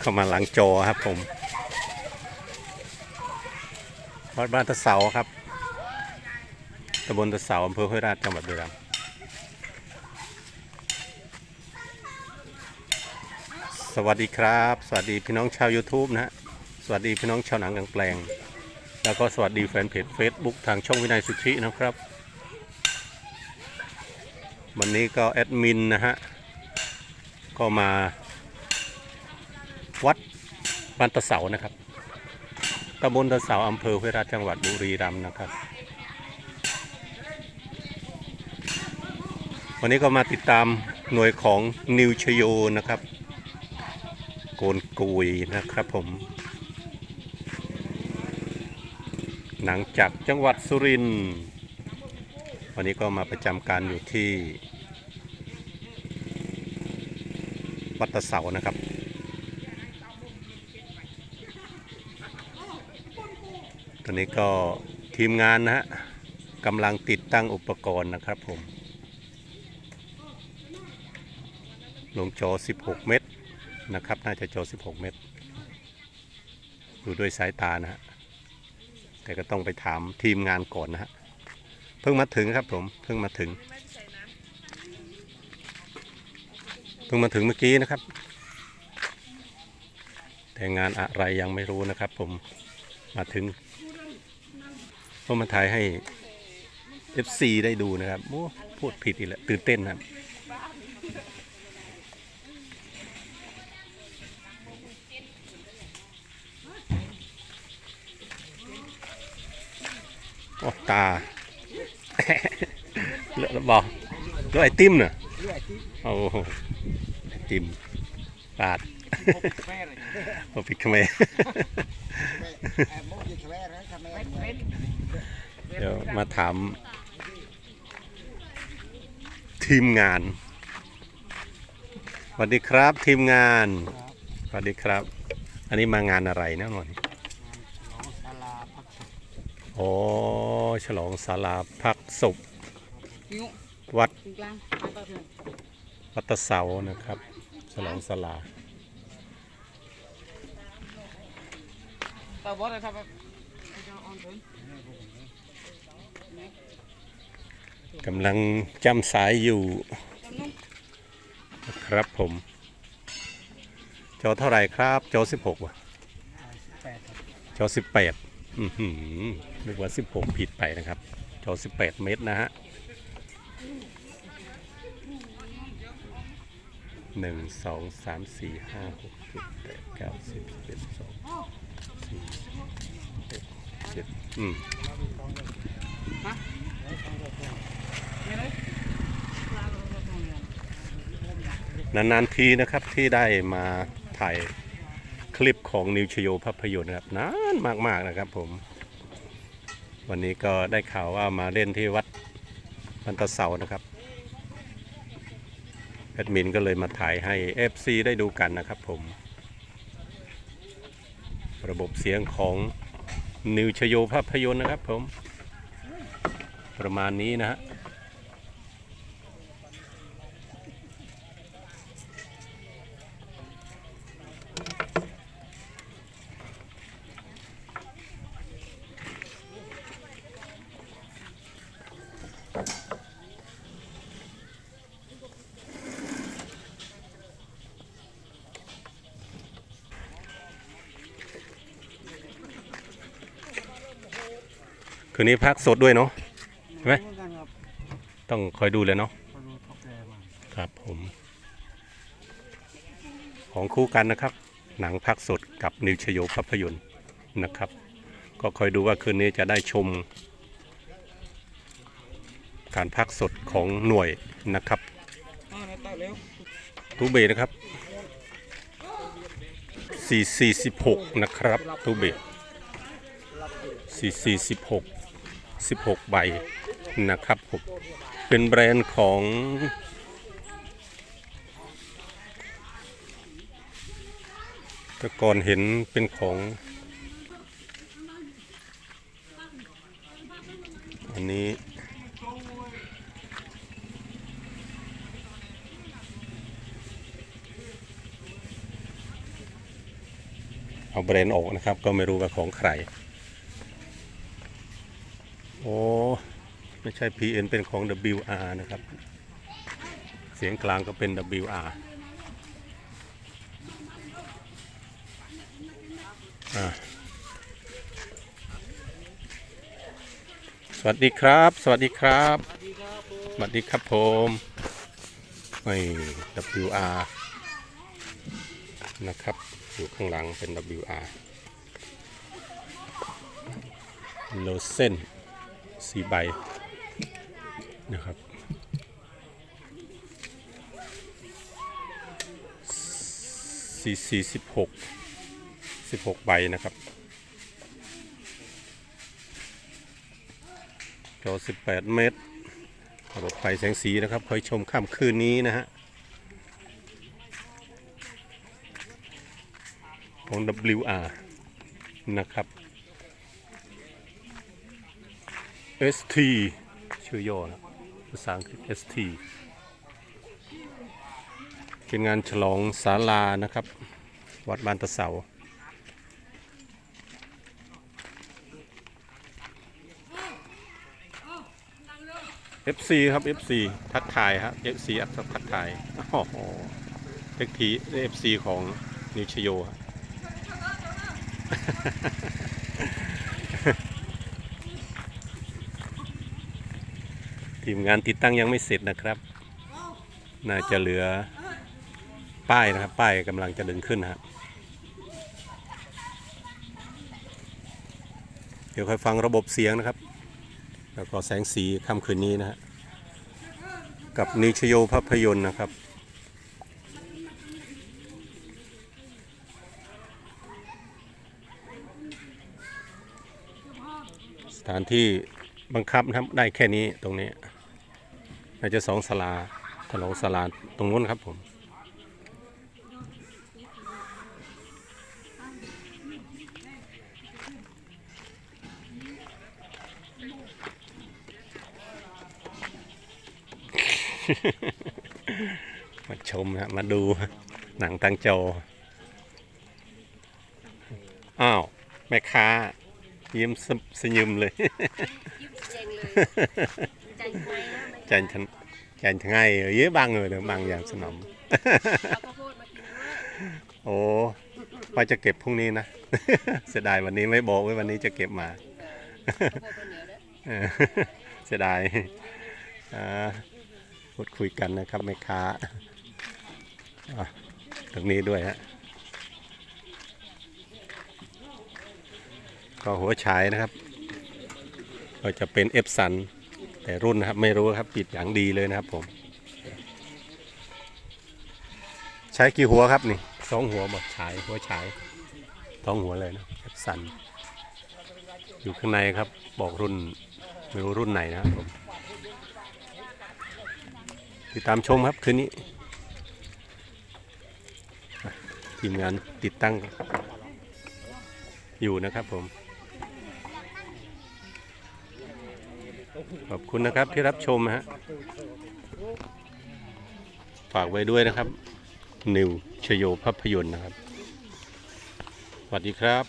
เข้ามาหลังจอครับผมวัดบ้านตะเสาครับตำบลตะเสาอำเภอห้วยราชจังหวัดบุรีรัมย์สวัสดีครับ สวัสดีพี่น้องชาว YouTube นะฮะสวัสดีพี่น้องชาวหนังกลางแปลง แล้วก็สวัสดีแฟนเพจ Facebook ทางช่องวินัยสุทธินะครับ วันนี้ก็แอดมินนะฮะก็มา วัดบ้านตะเสานะครับตำบลตะเสาอำเภอห้วราจังหวัดบุรีรัมย์นะครับ วันนี้ก็มาติดตามหน่วยของนิวชโยนะครับ โกนกุยนะครับผม หนังจากจังหวัดสุรินทร์วันนี้ก็มาประจำการอยู่ที่วัดตะเสานะครับ อนนี้ก็ทีมงานนะฮะกำลังติดตั้งอุปกรณ์นะครับผม ลงจอ 16 เมตรนะครับ น่าจะจอ 16 เมตร ดูด้วยสายตานะฮะ แต่ก็ต้องไปถามทีมงานก่อนนะฮะ เพิ่งมาถึงครับผม เพิ่งมาถึง เพิ่งมาถึงเมื่อกี้นะครับ แต่งานอะไรยังไม่รู้นะครับผม มาถึง ก็มาถ่ายให้ FC ได้ดูนะครับโอ้พูดผิดอีกแล้วตื่นเต้นนะครับโอ้ตาเลอะแล้วบอกแล้วไอติมเน่ะโอ้โหไอติมปาดโอ้ปิดขเมร เดี๋ยวมาถามทีมงานสวัสดีครับทีมงานสวัสดีครับ อันนี้มางานอะไรนะหน่อยโอ้ฉลองศาลาพักศพวัดวัดตะเสานะครับ ฉลองศาลาตาบอสเลยครับจะออนถึง กำลังจำสายอยู่นะครับผม จอเท่าไหร่ครับ จอ16ว่ะจอ18อือหือนึกว่า16ผิดไปนะครับ จอ18เมตรนะฮะหนึ่งสองสามสี่ห้าหกเจ็ดแปดเก้าสิบสิบเอ็ดสิบสองสี่หกเจ็ดอืม นี่เลย นานๆทีนะครับที่ได้มาถ่ายคลิปของนิวชโยภาพยนตร์นะครับนานมากๆนะครับผม วันนี้ก็ได้ข่าวว่ามาเล่นที่วัดบันตะเสานะครับแอดมินก็เลยมาถ่ายให้ FC ได้ดูกันนะครับผม ระบบเสียงของนิวชโยภาพยนตร์นะครับผม ประมาณนี้นะฮะ คืนนี้พักสดด้วยเนาะใช่ไหมต้องคอยดูเลยเนาะครับผม ของคู่กันนะครับ หนังพักสดกับนิวชโยภาพยนตร์นะครับ ก็คอยดูว่าคืนนี้จะได้ชม การพักสดของหน่วยนะครับตูเบนะครับ446 นะครับตูเบ446 16 ใบนะครับผมเป็นแบรนด์ของแต่ก่อนเห็นเป็นของ อันนี้เอาแบรนด์ออกนะครับ ก็ไม่รู้ว่าของใคร โอ้ไม่ใช่ PN เป็นของ WR นะครับ เสียงกลางก็เป็น WR อ่าสวัสดีครับ สวัสดีครับ สวัสดีครับผมนี่ WR นะครับ อยู่ข้างหลังเป็น WR โลเซน สี่ใบนะครับสี่สี่สิบหกสิบหกใบนะครับจอสิบแปดเมตรระบบไฟแสงสีนะครับคอยชมค่ำคืนนี้นะฮะของ WR นะครับ ST ชื่อย่อนะภาษาอังกฤษ ST เป็นงานฉลองศาลานะครับ วัดบ้านตะเสา FC ครับ FC ทักทายครับ FC อัพทักทายโอ้โหเอ็กที FC ของนิวชโยครับ ทีมงานติดตั้งยังไม่เสร็จนะครับ น่าจะเหลือป้ายนะครับ ป้ายกำลังจะดึงขึ้นนะครับเดี๋ยวค่อยฟังระบบเสียงนะครับ แล้วก็แสงสีค่ำคืนนี้นะฮะกับนิชโยภาพยนตร์นะครับสถานที่บังคับนะครับได้แค่นี้ตรงนี้ น่าจะสองสลาถนนสลาตรงนู้นครับผมมาชมนะมาดูหนังตังโจ อ้าว แม่ค้า ยิ้มสยิมเลย ยิ้มเจงเลยใจไวนะ จันทันจันทังไงเยอะบางเลยเดี๋ยวบางอย่างสนมโอ้ว่าจะเก็บพรุ่งนี้นะ เสียดายวันนี้ไม่บอกว่าวันนี้จะเก็บมาเสียดายพูดคุยกันนะครับแม่ค้าตรงนี้ด้วยฮะก็หัวฉายนะครับ ก็จะเป็นเอฟสัน แต่รุ่นนะครับไม่รู้ครับปิดอย่างดีเลยนะครับผม ใช้กี่หัวครับนี่สองหัวหมดฉายหัวฉายท้องหัวเลยนะเอฟสันอยู่ข้างในครับบอกรุ่นไม่รู้รุ่นไหนนะครับผมติดตามชมครับคืนนี้อะทีมงานติดตั้งอยู่นะครับผม ขอบคุณนะครับที่รับชมฮะฝากไว้ด้วยนะครับ นิวชโยภาพยนตร์นะครับสวัสดีครับ